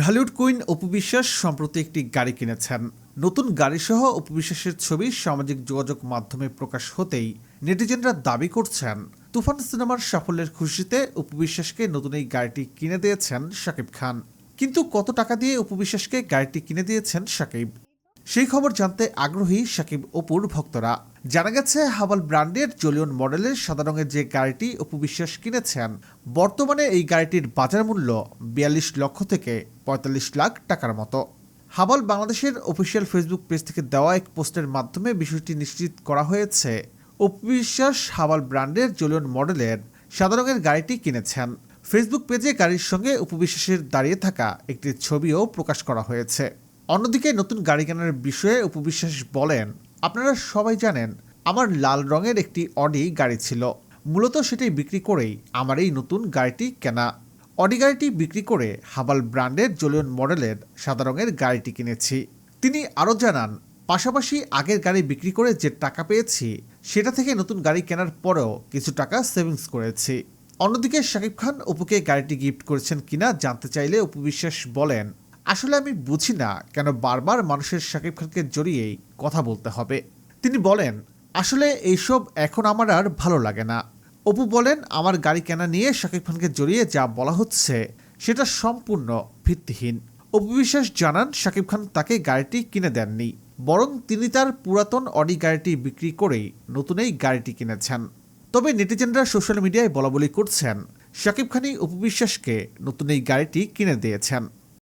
Dhallywood queen অপবিশ্বাস সম্প্রতি একটি গাড়ি কিনেছেন। নতুন গাড়িসহ অপবিশ্বাসের ছবি সামাজিক যোগাযোগ মাধ্যমে প্রকাশ হতেই নেটিজেনরা দাবি করছেন, তুফান সিনেমার সাফল্যের খুশিতে অপবিশ্বাসকে নতুন এই গাড়িটি কিনে দিয়েছেন শাকিব খান। কিন্তু কত টাকা দিয়ে অপবিশ্বাসকে গাড়িটি কিনে দিয়েছেন শাকিব? সেই খবর জানতে আগ্রহী সাকিব অপুর ভক্তরা। জানা গেছে, হাবাল ব্র্যান্ডের জলিয়ন মডেলের সাদা রঙের যে গাড়িটি অপুবিশ্বাস কিনেছেন, বর্তমানে এই গাড়িটির বাজার মূল্য বিয়াল্লিশ লক্ষ থেকে পঁয়তাল্লিশ লাখ টাকার মতো। হাবাল বাংলাদেশের অফিসিয়াল ফেসবুক পেজ থেকে দেওয়া এক পোস্টের মাধ্যমে বিষয়টি নিশ্চিত করা হয়েছে। অপুবিশ্বাস হাবাল ব্র্যান্ডের জলিয়ন মডেলের সাদা রঙের গাড়িটি কিনেছেন। ফেসবুক পেজে গাড়ির সঙ্গে উপবিশ্বাসের দাঁড়িয়ে থাকা একটি ছবিও প্রকাশ করা হয়েছে। অন্যদিকে নতুন গাড়ি কেনার বিষয়ে উপবিশ্বাস বলেন আপনারা সবাই জানেন, আমার লাল রঙের একটি অডি গাড়ি ছিল। মূলত সেটাই বিক্রি করেই আমার এই নতুন গাড়িটি কেনা। অডি গাড়িটি বিক্রি করে হাবাল ব্র্যান্ডের জলিয়ন মডেলের সাদা রঙের গাড়িটি কিনেছি। তিনি আরও জানান, পাশাপাশি আগের গাড়ি বিক্রি করে যে টাকা পেয়েছি, সেটা থেকে নতুন গাড়ি কেনার পরেও কিছু টাকা সেভিংস করেছি। অন্যদিকে শাকিব খান অপুকে গাড়িটি গিফট করেছেন কিনা জানতে চাইলে অপু বিশ্বাস বলেন আসলে আমি বুঝি না কেন বারবার মানুষের শাকিব খানকে জড়িয়েই কথা বলতে হবে। তিনি বলেন, আসলে এইসব এখন আমার আর ভালো লাগে না। অপু বলেন, আমার গাড়ি কেনা নিয়ে শাকিব খানকে জড়িয়ে যা বলা হচ্ছে, সেটা সম্পূর্ণ ভিত্তিহীন। অপু বিশ্বাস জানান শাকিব খান তাকে গাড়িটি কিনে দেননি, বরং তিনি তার পুরাতন অডি গাড়িটি বিক্রি করেই নতুন এই গাড়িটি কিনেছেন। তবে নেটিজেনরা সোশ্যাল মিডিয়ায় বলা বলি করছেন শাকিব খানই উপবিশ্বাসকে নতুন এই গাড়িটি কিনে দিয়েছেন।